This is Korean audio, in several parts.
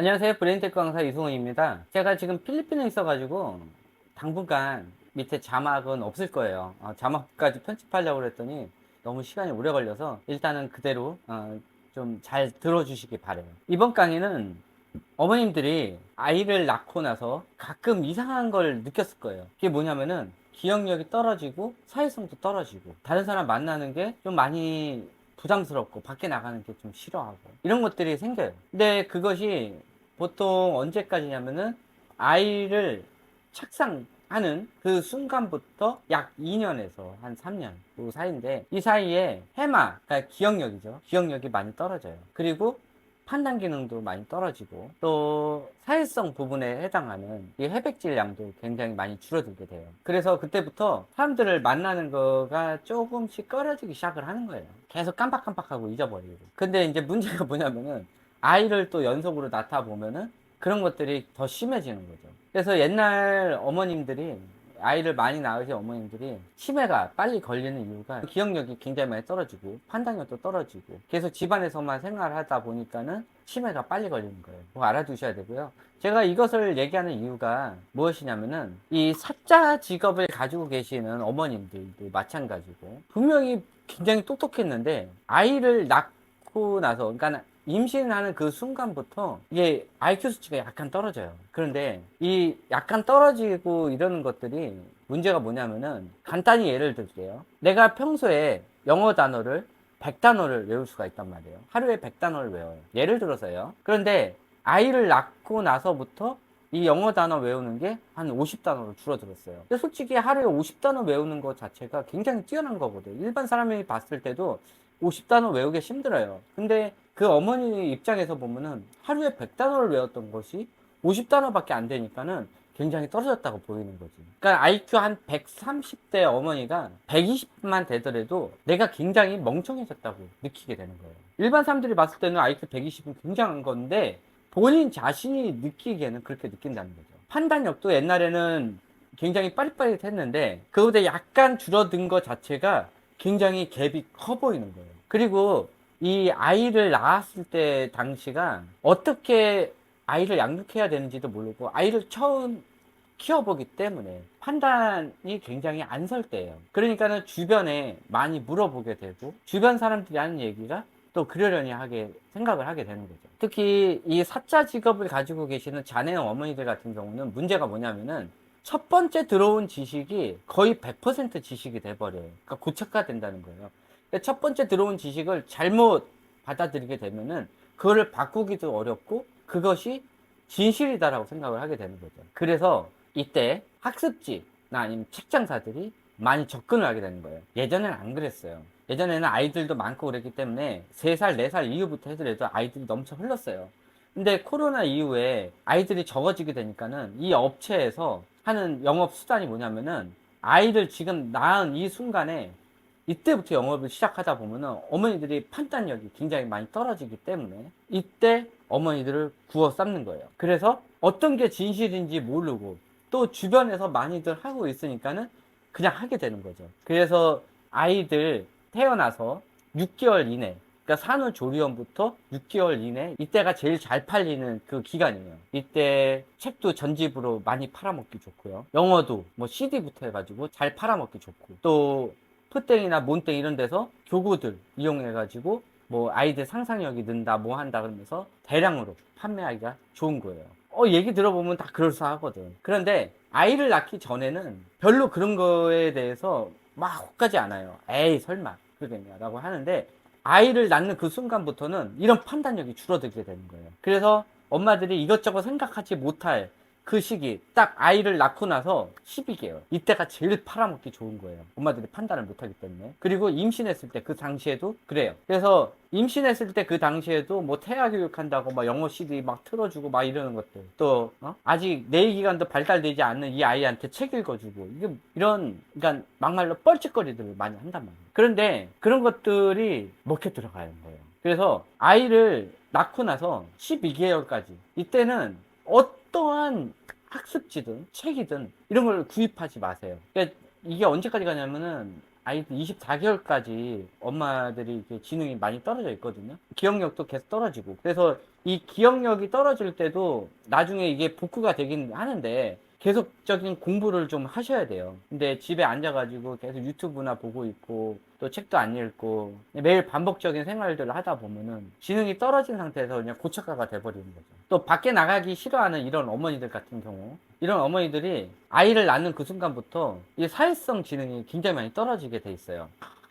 안녕하세요. 브레인테크 강사 이승원입니다. 제가 지금 필리핀에 있어가지고 당분간 밑에 자막은 없을 거예요. 어, 자막까지 편집하려고 그랬더니 너무 시간이 오래 걸려서 일단은 그대로 어, 좀 잘 들어주시기 바래요. 이번 강의는 어머님들이 아이를 낳고 나서 가끔 이상한 걸 느꼈을 거예요. 그게 뭐냐면은 기억력이 떨어지고 사회성도 떨어지고 다른 사람 만나는 게 좀 많이 부담스럽고 밖에 나가는 게 좀 싫어하고 이런 것들이 생겨요. 근데 그것이 보통 언제까지냐면은 아이를 착상하는 그 순간부터 약 2년에서 한 3년 그 사이인데 이 사이에 해마, 그러니까 기억력이죠. 기억력이 많이 떨어져요. 그리고 판단 기능도 많이 떨어지고 또 사회성 부분에 해당하는 이 해백질 양도 굉장히 많이 줄어들게 돼요. 그래서 그때부터 사람들을 만나는 거가 조금씩 꺼려지기 시작을 하는 거예요. 계속 깜빡깜빡하고 잊어버리고. 근데 이제 문제가 뭐냐면은 아이를 또 연속으로 낳다 보면은 그런 것들이 더 심해지는 거죠. 그래서 옛날 어머님들이 아이를 많이 낳으신 어머님들이 치매가 빨리 걸리는 이유가 기억력이 굉장히 많이 떨어지고 판단력도 떨어지고 계속 집안에서만 생활하다 보니까는 치매가 빨리 걸리는 거예요. 뭐 알아두셔야 되고요. 제가 이것을 얘기하는 이유가 무엇이냐면은 이 사자 직업을 가지고 계시는 어머님들도 마찬가지고 분명히 굉장히 똑똑했는데 아이를 낳고 나서 그러니까 임신하는 그 순간부터 이게 IQ 수치가 약간 떨어져요. 그런데 이 약간 떨어지고 이러는 것들이 문제가 뭐냐면은 간단히 예를 들게요. 내가 평소에 영어 단어를 100단어를 외울 수가 있단 말이에요. 하루에 100단어를 외워요. 예를 들어서요. 그런데 아이를 낳고 나서부터 이 영어 단어 외우는 게 한 50단어로 줄어들었어요. 근데 솔직히 하루에 50단어 외우는 것 자체가 굉장히 뛰어난 거거든요. 일반 사람이 봤을 때도 50단어 외우기 힘들어요. 근데 그 어머니 입장에서 보면은 하루에 100단어를 외웠던 것이 50단어밖에 안 되니까는 굉장히 떨어졌다고 보이는 거지. 그러니까 IQ 한 130대 어머니가 120만 되더라도 내가 굉장히 멍청해졌다고 느끼게 되는 거예요. 일반 사람들이 봤을 때는 IQ 120은 굉장한 건데 본인 자신이 느끼기에는 그렇게 느낀다는 거죠. 판단력도 옛날에는 굉장히 빠릿빠릿했는데 그보다 약간 줄어든 것 자체가 굉장히 갭이 커 보이는 거예요. 그리고 이 아이를 낳았을 때 당시가 어떻게 아이를 양육해야 되는지도 모르고 아이를 처음 키워보기 때문에 판단이 굉장히 안 설 때예요. 그러니까는 주변에 많이 물어보게 되고 주변 사람들이 하는 얘기가 또 그러려니 하게 생각을 하게 되는 거죠. 특히 이 사자 직업을 가지고 계시는 자네 어머니들 같은 경우는 문제가 뭐냐면은 첫 번째 들어온 지식이 거의 100% 지식이 돼버려요. 그러니까 고착화 된다는 거예요. 근데 첫 번째 들어온 지식을 잘못 받아들이게 되면은 그거를 바꾸기도 어렵고 그것이 진실이다라고 생각을 하게 되는 거죠. 그래서 이때 학습지나 아니면 책 장사들이 많이 접근을 하게 되는 거예요. 예전에는 안 그랬어요. 예전에는 아이들도 많고 그랬기 때문에 3살, 4살 이후부터 해더라도 아이들이 넘쳐 흘렀어요. 근데 코로나 이후에 아이들이 적어지게 되니까는 이 업체에서 하는 영업 수단이 뭐냐면은 아이를 지금 낳은 이 순간에 이때부터 영업을 시작하다 보면은 어머니들이 판단력이 굉장히 많이 떨어지기 때문에 이때 어머니들을 구워 삶는 거예요. 그래서 어떤 게 진실인지 모르고 또 주변에서 많이들 하고 있으니까는 그냥 하게 되는 거죠. 그래서 아이들 태어나서 6개월 이내, 그러니까 산후 조리원부터 6개월 이내, 이때가 제일 잘 팔리는 그 기간이에요. 이때 책도 전집으로 많이 팔아먹기 좋고요. 영어도 뭐 CD부터 해가지고 잘 팔아먹기 좋고, 또 푸땡이나 몬땡 이런 데서 교구들 이용해가지고 뭐 아이들 상상력이 는다 뭐 한다 그러면서 대량으로 판매하기가 좋은 거예요. 어, 얘기 들어보면 다 그럴싸하거든. 그런데 아이를 낳기 전에는 별로 그런 거에 대해서 막 혹하지 않아요. 에이, 설마. 그러겠냐. 라고 하는데 아이를 낳는 그 순간부터는 이런 판단력이 줄어들게 되는 거예요. 그래서 엄마들이 이것저것 생각하지 못할 그 시기, 딱 아이를 낳고 나서 12개월. 이때가 제일 팔아먹기 좋은 거예요. 엄마들이 판단을 못하기 때문에. 그리고 임신했을 때 그 당시에도 그래요. 그래서 임신했을 때 그 당시에도 뭐 태아 교육한다고 막 영어 CD 막 틀어주고 막 이러는 것들. 또, 어? 아직 뇌기관도 발달되지 않는 이 아이한테 책 읽어주고. 이게 이런, 그러니까 막말로 뻘짓거리들을 많이 한단 말이에요. 그런데 그런 것들이 먹혀 들어가는 거예요. 그래서 아이를 낳고 나서 12개월까지. 이때는 어 떠한 학습지든 책이든 이런 걸 구입하지 마세요. 그러니까 이게 언제까지 가냐면은 아이들 24개월까지 엄마들이 지능이 많이 떨어져 있거든요. 기억력도 계속 떨어지고. 그래서 이 기억력이 떨어질 때도 나중에 이게 복구가 되긴 하는데 계속적인 공부를 좀 하셔야 돼요. 근데 집에 앉아가지고 계속 유튜브나 보고 있고 또 책도 안 읽고 매일 반복적인 생활들을 하다 보면은 지능이 떨어진 상태에서 그냥 고착화가 돼버리는 거죠. 또 밖에 나가기 싫어하는 이런 어머니들 같은 경우 이런 어머니들이 아이를 낳는 그 순간부터 이 사회성 지능이 굉장히 많이 떨어지게 돼 있어요.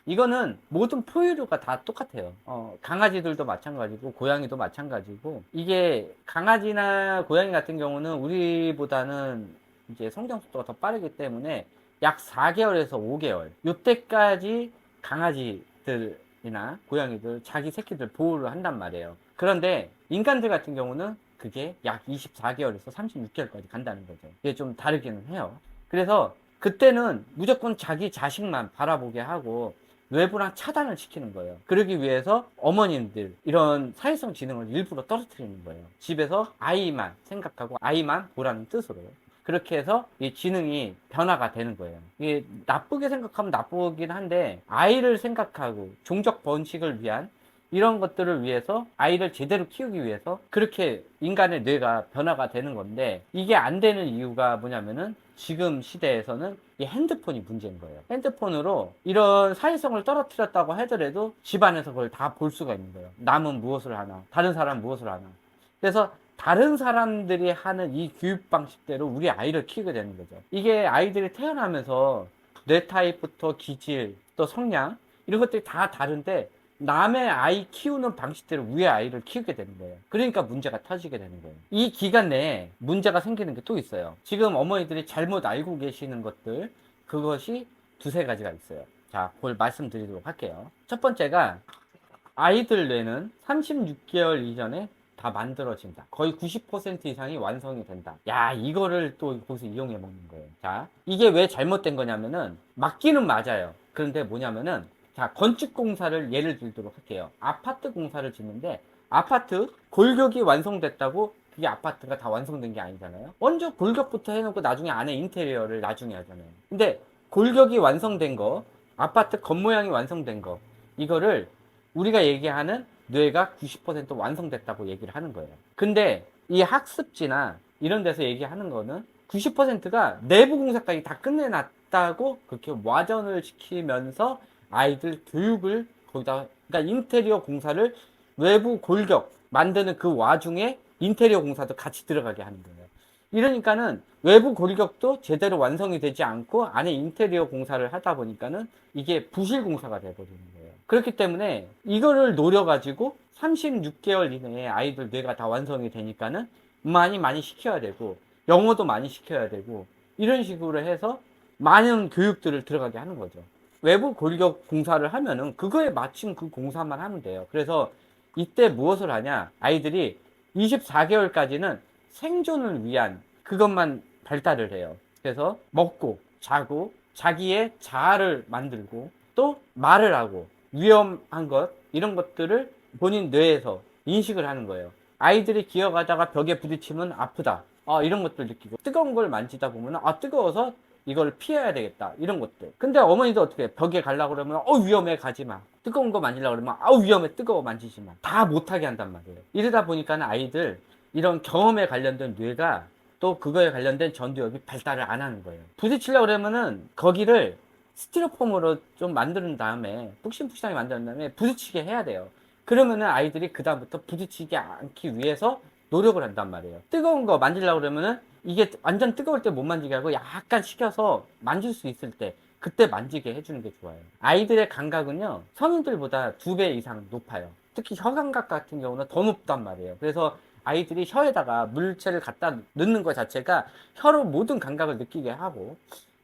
이거는 모든 포유류가 다 똑같아요. 어, 강아지들도 마찬가지고, 고양이도 마찬가지고, 이게 강아지나 고양이 같은 경우는 우리보다는 이제 성장 속도가 더 빠르기 때문에 약 4개월에서 5개월, 요때까지 강아지들이나 고양이들, 자기 새끼들 보호를 한단 말이에요. 그런데 인간들 같은 경우는 그게 약 24개월에서 36개월까지 간다는 거죠. 이게 좀 다르기는 해요. 그래서 그때는 무조건 자기 자식만 바라보게 하고 외부랑 차단을 시키는 거예요. 그러기 위해서 어머님들 이런 사회성 지능을 일부러 떨어뜨리는 거예요. 집에서 아이만 생각하고 아이만 보라는 뜻으로. 그렇게 해서 이 지능이 변화가 되는 거예요. 이게 나쁘게 생각하면 나쁘긴 한데 아이를 생각하고 종족 번식을 위한 이런 것들을 위해서 아이를 제대로 키우기 위해서 그렇게 인간의 뇌가 변화가 되는 건데 이게 안 되는 이유가 뭐냐면은 지금 시대에서는 이 핸드폰이 문제인 거예요. 핸드폰으로 이런 사회성을 떨어뜨렸다고 하더라도 집안에서 그걸 다 볼 수가 있는 거예요. 남은 무엇을 하나, 다른 사람 무엇을 하나. 그래서 다른 사람들이 하는 이 교육 방식대로 우리 아이를 키우게 되는 거죠. 이게 아이들이 태어나면서 뇌 타입부터 기질, 또 성량 이런 것들이 다 다른데 남의 아이 키우는 방식대로 우리 아이를 키우게 되는 거예요. 그러니까 문제가 터지게 되는 거예요. 이 기간 내에 문제가 생기는 게 또 있어요. 지금 어머니들이 잘못 알고 계시는 것들, 그것이 두세 가지가 있어요. 자, 그걸 말씀드리도록 할게요. 첫 번째가 아이들 뇌는 36개월 이전에 다 만들어진다. 거의 90% 이상이 완성이 된다. 야, 이거를 또 거기서 이용해 먹는 거예요. 자, 이게 왜 잘못된 거냐면은, 맞기는 맞아요. 그런데 뭐냐면은, 자, 건축 공사를 예를 들도록 할게요. 아파트 공사를 짓는데, 아파트 골격이 완성됐다고 그게 아파트가 다 완성된 게 아니잖아요. 먼저 골격부터 해놓고 나중에 안에 인테리어를 나중에 하잖아요. 근데 골격이 완성된 거, 아파트 겉모양이 완성된 거, 이거를 우리가 얘기하는 뇌가 90% 완성됐다고 얘기를 하는 거예요. 근데 이 학습지나 이런 데서 얘기하는 거는 90%가 내부 공사까지 다 끝내놨다고 그렇게 와전을 시키면서 아이들 교육을 거기다 그러니까 인테리어 공사를 외부 골격 만드는 그 와중에 인테리어 공사도 같이 들어가게 하는 거예요. 이러니까는 외부 골격도 제대로 완성이 되지 않고 안에 인테리어 공사를 하다 보니까는 이게 부실 공사가 돼버리는 거예요. 그렇기 때문에 이거를 노려가지고 36개월 이내에 아이들 뇌가 다 완성이 되니까는 많이 많이 시켜야 되고 영어도 많이 시켜야 되고 이런 식으로 해서 많은 교육들을 들어가게 하는 거죠. 외부 골격 공사를 하면은 그거에 맞춘 그 공사만 하면 돼요. 그래서 이때 무엇을 하냐? 아이들이 24개월까지는 생존을 위한 그것만 발달을 해요. 그래서 먹고 자고 자기의 자아를 만들고 또 말을 하고 위험한 것 이런 것들을 본인 뇌에서 인식을 하는 거예요. 아이들이 기어가다가 벽에 부딪히면 아프다. 아, 이런 것들 느끼고 뜨거운 걸 만지다 보면 아 뜨거워서 이걸 피해야 되겠다. 이런 것들. 근데 어머니도 어떻게 해? 벽에 가려고 그러면 어 위험해. 가지 마. 뜨거운 거 만지려고 그러면 아 위험해. 뜨거워. 만지지 마다 못하게 한단 말이에요. 이러다 보니까는 아이들 이런 경험에 관련된 뇌가 또 그거에 관련된 전두엽이 발달을 안 하는 거예요. 부딪히려고 그러면은 거기를 스티로폼으로 좀 만드는 다음에 푹신푹신하게 만든 다음에 부딪히게 해야 돼요. 그러면은 아이들이 그 다음부터 부딪히지 않기 위해서 노력을 한단 말이에요. 뜨거운 거 만지려고 그러면은 이게 완전 뜨거울 때 못 만지게 하고 약간 식혀서 만질 수 있을 때 그때 만지게 해주는 게 좋아요. 아이들의 감각은요, 성인들보다 두 배 이상 높아요. 특히 혀 감각 같은 경우는 더 높단 말이에요. 그래서 아이들이 혀에다가 물체를 갖다 넣는 것 자체가 혀로 모든 감각을 느끼게 하고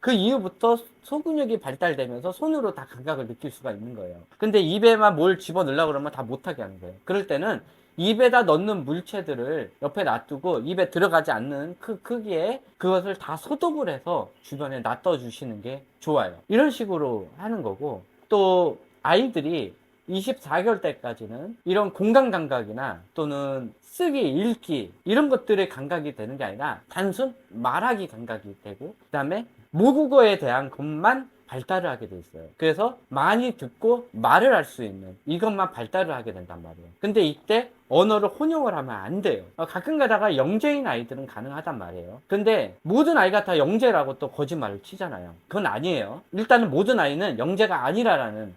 그 이후부터 소근육이 발달되면서 손으로 다 감각을 느낄 수가 있는 거예요. 근데 입에만 뭘 집어 넣으려고 그러면 다 못하게 하는 거예요. 그럴 때는 입에다 넣는 물체들을 옆에 놔두고 입에 들어가지 않는 그 크기에 그것을 다 소독을 해서 주변에 놔둬 주시는 게 좋아요. 이런 식으로 하는 거고 또 아이들이 24개월 때까지는 이런 공간 감각이나 또는 쓰기, 읽기 이런 것들의 감각이 되는 게 아니라 단순 말하기 감각이 되고 그 다음에 모국어에 대한 것만 발달을 하게 돼 있어요. 그래서 많이 듣고 말을 할 수 있는 이것만 발달을 하게 된단 말이에요. 근데 이때 언어를 혼용을 하면 안 돼요. 어, 가끔 가다가 영재인 아이들은 가능하단 말이에요. 근데 모든 아이가 다 영재라고 또 거짓말을 치잖아요. 그건 아니에요. 일단은 모든 아이는 영재가 아니라라는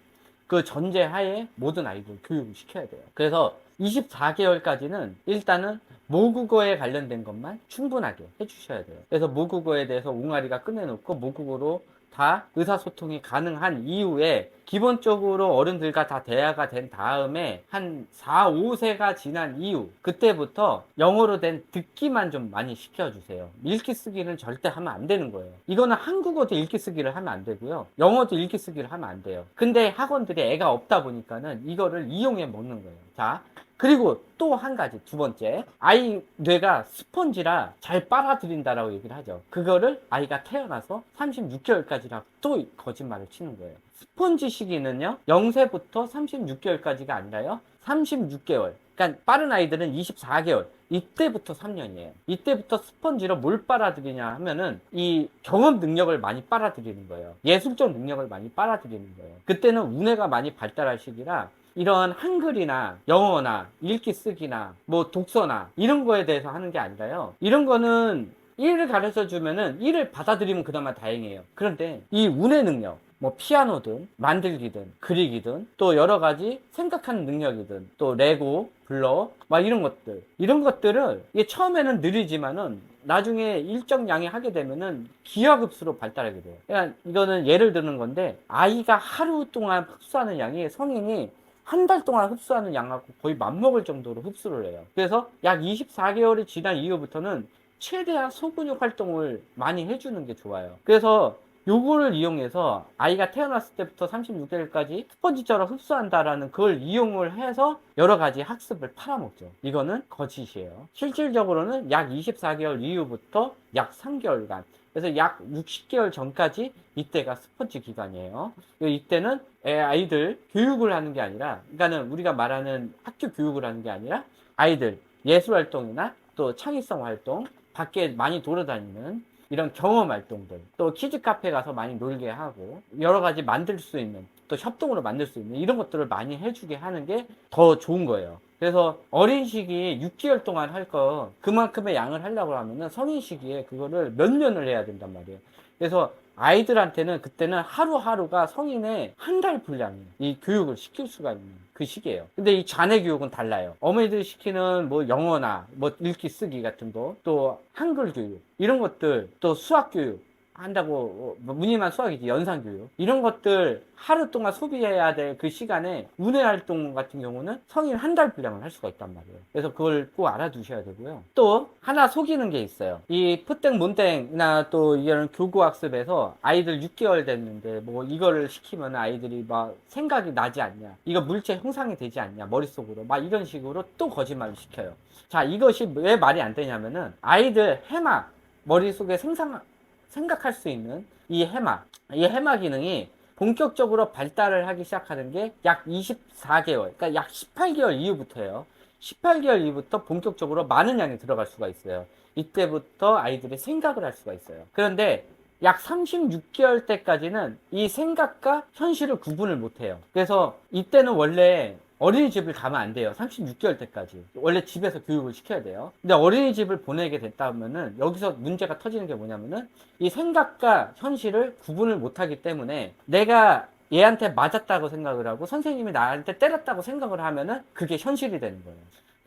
그 전제 하에 모든 아이들 교육을 시켜야 돼요. 그래서 24개월까지는 일단은 모국어에 관련된 것만 충분하게 해주셔야 돼요. 그래서 모국어에 대해서 옹알이가 끝내놓고 모국어로 다 의사소통이 가능한 이후에 기본적으로 어른들과 다 대화가 된 다음에 한 4, 5세가 지난 이후 그때부터 영어로 된 듣기만 좀 많이 시켜주세요. 읽기 쓰기는 절대 하면 안 되는 거예요. 이거는 한국어도 읽기 쓰기를 하면 안 되고요. 영어도 읽기 쓰기를 하면 안 돼요. 근데 학원들이 애가 없다 보니까는 이거를 이용해 먹는 거예요. 자, 그리고 또 한 가지 두 번째. 아이 뇌가 스펀지라 잘 빨아들인다라고 얘기를 하죠. 그거를 아이가 태어나서 36개월까지라고 또 거짓말을 치는 거예요. 스펀지 시기는요 0세부터 36개월까지가 아니라요 36개월. 그러니까 빠른 아이들은 24개월. 이때부터 3년이에요. 이때부터 스펀지로 뭘 빨아들이냐 하면은 이 경험 능력을 많이 빨아들이는 거예요. 예술적 능력을 많이 빨아들이는 거예요. 그때는 우뇌가 많이 발달할 시기라 이런 한글이나 영어나 읽기 쓰기나 뭐 독서나 이런 거에 대해서 하는 게 아니라요. 이런 거는 1을 가르쳐 주면은 1을 받아들이면 그나마 다행이에요. 그런데 이 운의 능력, 뭐 피아노든 만들기든 그리기든 또 여러 가지 생각하는 능력이든 또 레고, 블러 막 이런 것들 이런 것들을 이게 처음에는 느리지만은 나중에 일정량이 하게 되면은 기하급수로 발달하게 돼요. 그러니까 이거는 예를 드는 건데 아이가 하루 동안 흡수하는 양이 성인이 한 달 동안 흡수하는 양하고 거의 맞먹을 정도로 흡수를 해요. 그래서 약 24개월이 지난 이후부터는 최대한 소근육 활동을 많이 해주는 게 좋아요. 그래서 요거를 이용해서 아이가 태어났을 때부터 36개월까지 스펀지처럼 흡수한다라는 그걸 이용을 해서 여러 가지 학습을 팔아먹죠. 이거는 거짓이에요. 실질적으로는 약 24개월 이후부터 약 3개월간 그래서 약 60개월 전까지 이때가 스펀지 기간이에요. 이때는 애 아이들 교육을 하는 게 아니라, 그러니까는 우리가 말하는 학교 교육을 하는 게 아니라 아이들 예술 활동이나 또 창의성 활동, 밖에 많이 돌아다니는 이런 경험 활동들, 또 키즈 카페 가서 많이 놀게 하고 여러 가지 만들 수 있는 또 협동으로 만들 수 있는 이런 것들을 많이 해주게 하는 게 더 좋은 거예요. 그래서 어린 시기에 6개월 동안 할 거 그만큼의 양을 하려고 하면은 성인 시기에 그거를 몇 년을 해야 된단 말이에요. 그래서 아이들한테는 그때는 하루하루가 성인의 한 달 분량이 이 교육을 시킬 수가 있는 그 시기예요. 근데 이 자네 교육은 달라요. 어머니들이 시키는 뭐 영어나 뭐 읽기 쓰기 같은 거, 또 한글 교육 이런 것들, 또 수학 교육 한다고 뭐 무늬만 수학이지 연상 교육 이런 것들 하루 동안 소비해야 될 그 시간에 운회 활동 같은 경우는 성인 한 달 분량을 할 수가 있단 말이에요. 그래서 그걸 꼭 알아두셔야 되고요. 또 하나 속이는 게 있어요. 이 푸땡 몬땡이나 또 이런 교구 학습에서 아이들 6개월 됐는데 뭐 이거를 시키면 아이들이 막 생각이 나지 않냐, 이거 물체 형상이 되지 않냐 머릿속으로 막 이런 식으로 또 거짓말을 시켜요. 자 이것이 왜 말이 안 되냐면은 아이들 해마 머릿속에 생상 생각할 수 있는 이 해마, 이 해마 기능이 본격적으로 발달을 하기 시작하는 게 약 24개월, 그러니까 약 18개월 이후부터예요. 18개월 이후부터 본격적으로 많은 양이 들어갈 수가 있어요. 이때부터 아이들이 생각을 할 수가 있어요. 그런데 약 36개월 때까지는 이 생각과 현실을 구분을 못 해요. 그래서 이때는 원래 어린이집을 가면 안 돼요. 36개월 때까지. 원래 집에서 교육을 시켜야 돼요. 근데 어린이집을 보내게 됐다면은 여기서 문제가 터지는 게 뭐냐면은 이 생각과 현실을 구분을 못 하기 때문에 내가 얘한테 맞았다고 생각을 하고 선생님이 나한테 때렸다고 생각을 하면은 그게 현실이 되는 거예요.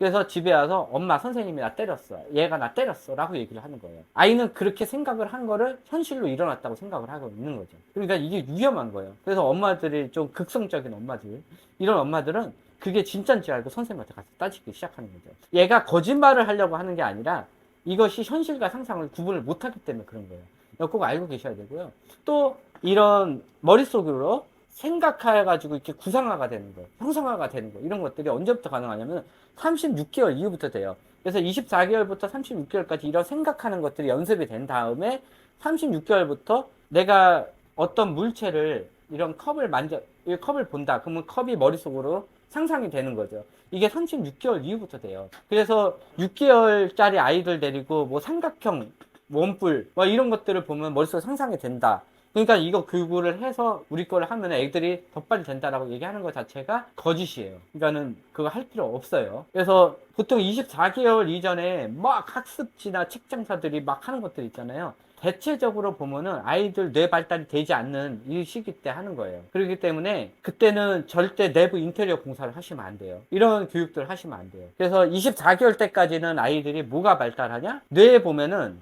그래서 집에 와서 엄마 선생님이 나 때렸어. 얘가 나 때렸어. 라고 얘기를 하는 거예요. 아이는 그렇게 생각을 한 거를 현실로 일어났다고 생각을 하고 있는 거죠. 그러니까 이게 위험한 거예요. 그래서 엄마들이 좀 극성적인 엄마들, 이런 엄마들은 그게 진짜인지 알고 선생님한테 가서 따지기 시작하는 거죠. 얘가 거짓말을 하려고 하는 게 아니라 이것이 현실과 상상을 구분을 못하기 때문에 그런 거예요. 꼭 알고 계셔야 되고요. 또 이런 머릿속으로 생각해가지고 이렇게 구상화가 되는 거, 형상화가 되는 거, 이런 것들이 언제부터 가능하냐면 36개월 이후부터 돼요. 그래서 24개월부터 36개월까지 이런 생각하는 것들이 연습이 된 다음에 36개월부터 내가 어떤 물체를 이런 컵을 만져, 이 컵을 본다. 그러면 컵이 머릿속으로 상상이 되는 거죠. 이게 36개월 이후부터 돼요. 그래서 6개월짜리 아이들 데리고 뭐 삼각형, 원뿔, 뭐 이런 것들을 보면 머릿속에 상상이 된다. 그러니까 이거 교육을 해서 우리 거를 하면 애들이 더 빨리 된다라고 얘기하는 것 자체가 거짓이에요. 그러니까는 그거 할 필요 없어요. 그래서 보통 24개월 이전에 막 학습지나 책 장사들이 막 하는 것들 있잖아요. 대체적으로 보면은 아이들 뇌 발달이 되지 않는 이 시기 때 하는 거예요. 그렇기 때문에 그때는 절대 내부 인테리어 공사를 하시면 안 돼요. 이런 교육들 하시면 안 돼요. 그래서 24개월 때까지는 아이들이 뭐가 발달하냐? 뇌에 보면은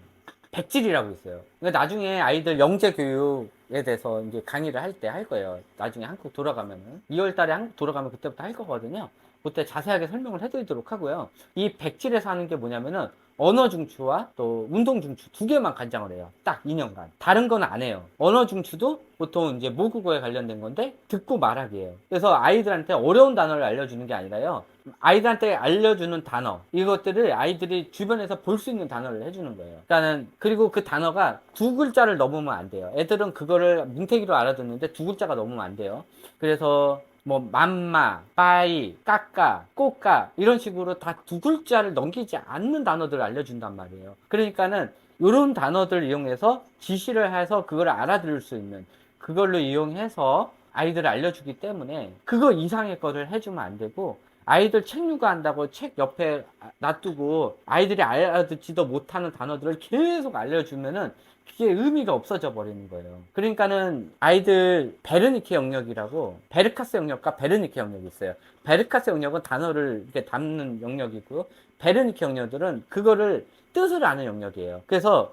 백질이라고 있어요. 그러니까 나중에 아이들 영재 교육에 대해서 이제 강의를 할 때 할 거예요. 나중에 한국 돌아가면은 2월 달에 한국 돌아가면 그때부터 할 거거든요. 그때 자세하게 설명을 해드리도록 하고요. 이 백질에서 하는 게 뭐냐면은 언어 중추와 또 운동 중추 두 개만 간장을 해요. 딱 2년간. 다른 건 안 해요. 언어 중추도 보통 이제 모국어에 관련된 건데 듣고 말하기예요. 그래서 아이들한테 어려운 단어를 알려주는 게 아니라요. 아이들한테 알려주는 단어 이것들을 아이들이 주변에서 볼 수 있는 단어를 해주는 거예요. 그러니까는 그리고 그 단어가 두 글자를 넘으면 안 돼요. 애들은 그거를 뭉태기로 알아듣는데 두 글자가 넘으면 안 돼요. 그래서 뭐 맘마, 빠이, 까까, 꼬까 이런 식으로 다 두 글자를 넘기지 않는 단어들을 알려준단 말이에요. 그러니까는 이런 단어들을 이용해서 지시를 해서 그걸 알아들을 수 있는 그걸로 이용해서 아이들을 알려주기 때문에 그거 이상의 거를 해주면 안 되고 아이들 책 육아한다고 책 옆에 놔두고 아이들이 알아듣지도 못하는 단어들을 계속 알려주면은 그게 의미가 없어져 버리는 거예요. 그러니까는 아이들 베르니케 영역이라고 베르카스 영역과 베르니케 영역이 있어요. 베르카스 영역은 단어를 이렇게 담는 영역이고요. 베르니케 영역들은 그거를 뜻을 아는 영역이에요. 그래서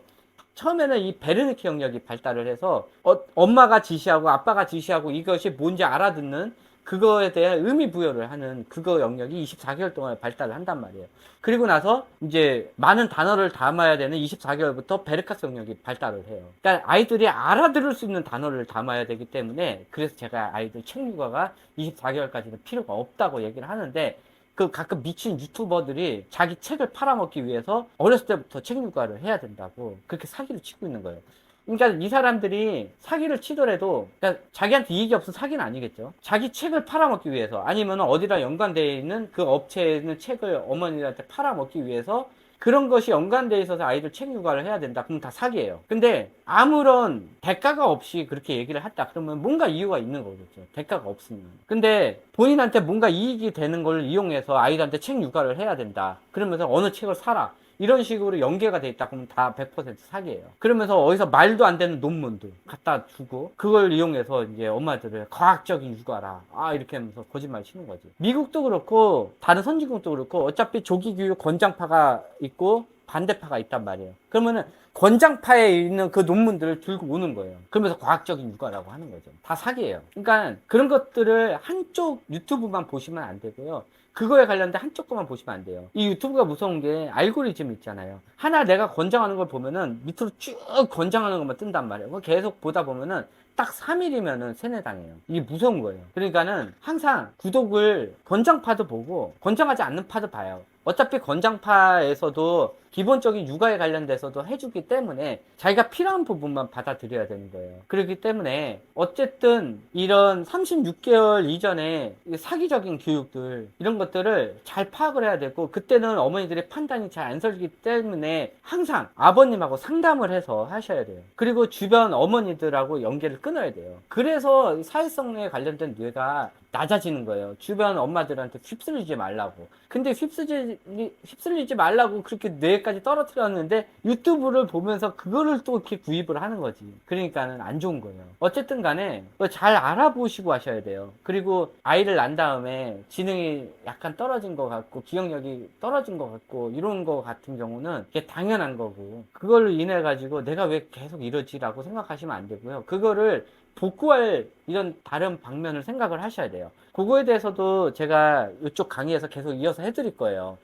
처음에는 이 베르니케 영역이 발달을 해서 어, 엄마가 지시하고 아빠가 지시하고 이것이 뭔지 알아듣는 그거에 대한 의미 부여를 하는 그거 영역이 24개월 동안 발달을 한단 말이에요. 그리고 나서 이제 많은 단어를 담아야 되는 24개월부터 베르카스 영역이 발달을 해요. 그러니까 아이들이 알아들을 수 있는 단어를 담아야 되기 때문에 그래서 제가 아이들 책 육아가 24개월까지는 필요가 없다고 얘기를 하는데 그 가끔 미친 유튜버들이 자기 책을 팔아먹기 위해서 어렸을 때부터 책 육아를 해야 된다고 그렇게 사기를 치고 있는 거예요. 그러니까 이 사람들이 사기를 치더라도 그러니까 자기한테 이익이 없어 사기는 아니겠죠. 자기 책을 팔아먹기 위해서 아니면 어디랑 연관되어 있는 그 업체에 있는 책을 어머니한테 팔아먹기 위해서 그런 것이 연관되어 있어서 아이들 책 육아를 해야 된다. 그럼 다 사기예요. 근데 아무런 대가가 없이 그렇게 얘기를 했다. 그러면 뭔가 이유가 있는 거겠죠. 대가가 없으면. 근데 본인한테 뭔가 이익이 되는 걸 이용해서 아이들한테 책 육아를 해야 된다. 그러면서 어느 책을 사라. 이런 식으로 연계가 돼 있다 그러면 다 100% 사기예요. 그러면서 어디서 말도 안 되는 논문들 갖다 주고 그걸 이용해서 이제 엄마들을 과학적인 육아라 아 이렇게 하면서 거짓말 치는 거지. 미국도 그렇고 다른 선진국도 그렇고 어차피 조기 교육 권장파가 있고 반대파가 있단 말이에요. 그러면은 권장파에 있는 그 논문들을 들고 오는 거예요. 그러면서 과학적인 육아라고 하는 거죠. 다 사기예요. 그러니까 그런 것들을 한쪽 유튜브만 보시면 안 되고요. 그거에 관련된 한쪽 것만 보시면 안 돼요. 이 유튜브가 무서운 게 알고리즘 있잖아요. 하나 내가 권장하는 걸 보면은 밑으로 쭉 권장하는 것만 뜬단 말이에요. 계속 보다 보면은 딱 3일이면은 세뇌당해요. 이게 무서운 거예요. 그러니까는 항상 구독을 권장파도 보고 권장하지 않는 파도 봐요. 어차피 권장파에서도 기본적인 육아에 관련돼서도 해주기 때문에 자기가 필요한 부분만 받아들여야 되는 거예요. 그렇기 때문에 어쨌든 이런 36개월 이전에 사기적인 교육들 이런 것들을 잘 파악을 해야 되고 그때는 어머니들의 판단이 잘안 설기 때문에 항상 아버님하고 상담을 해서 하셔야 돼요. 그리고 주변 어머니들하고 연계를 끊어야 돼요. 그래서 사회성에 관련된 뇌가 낮아지는 거예요. 주변 엄마들한테 휩쓸리지 말라고. 근데 휩쓸리, 휩쓸리지 말라고 그렇게 뇌 까지 떨어뜨렸는데 유튜브를 보면서 그거를 또 이렇게 구입을 하는 거지. 그러니까는 안 좋은 거예요. 어쨌든 간에 잘 알아보시고 하셔야 돼요. 그리고 아이를 낳은 다음에 지능이 약간 떨어진 것 같고 기억력이 떨어진 것 같고 이런 거 같은 경우는 이게 당연한 거고 그걸로 인해 가지고 내가 왜 계속 이러지라고 생각하시면 안 되고요. 그거를 복구할 이런 다른 방면을 생각을 하셔야 돼요. 그거에 대해서도 제가 이쪽 강의에서 계속 이어서 해드릴 거예요.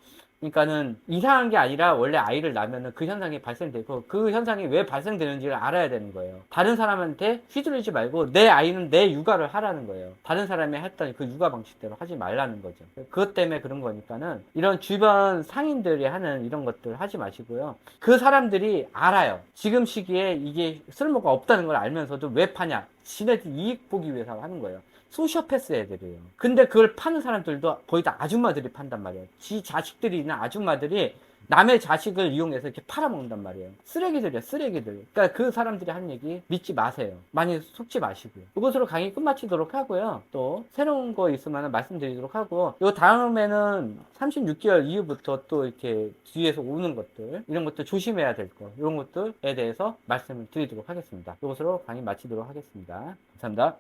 그러니까는 이상한 게 아니라 원래 아이를 낳으면 그 현상이 발생되고 그 현상이 왜 발생되는지를 알아야 되는 거예요. 다른 사람한테 휘둘리지 말고 내 아이는 내 육아를 하라는 거예요. 다른 사람이 했던 그 육아 방식대로 하지 말라는 거죠. 그것 때문에 그런 거니까는 이런 주변 상인들이 하는 이런 것들 하지 마시고요. 그 사람들이 알아요. 지금 시기에 이게 쓸모가 없다는 걸 알면서도 왜 파냐? 지네들 이익 보기 위해서 하는 거예요. 소시오패스 애들이에요. 근데 그걸 파는 사람들도 거의 다 아줌마들이 판단 말이에요. 지 자식들이 있는 아줌마들이 남의 자식을 이용해서 이렇게 팔아먹는단 말이에요. 쓰레기들이야, 쓰레기들. 그러니까 그 사람들이 한 얘기 믿지 마세요. 많이 속지 마시고요. 이것으로 강의 끝마치도록 하고요. 또 새로운 거 있으면 말씀드리도록 하고 요 다음에는 36개월 이후부터 또 이렇게 뒤에서 오는 것들 이런 것들 조심해야 될 거 이런 것들에 대해서 말씀을 드리도록 하겠습니다. 이것으로 강의 마치도록 하겠습니다. 감사합니다.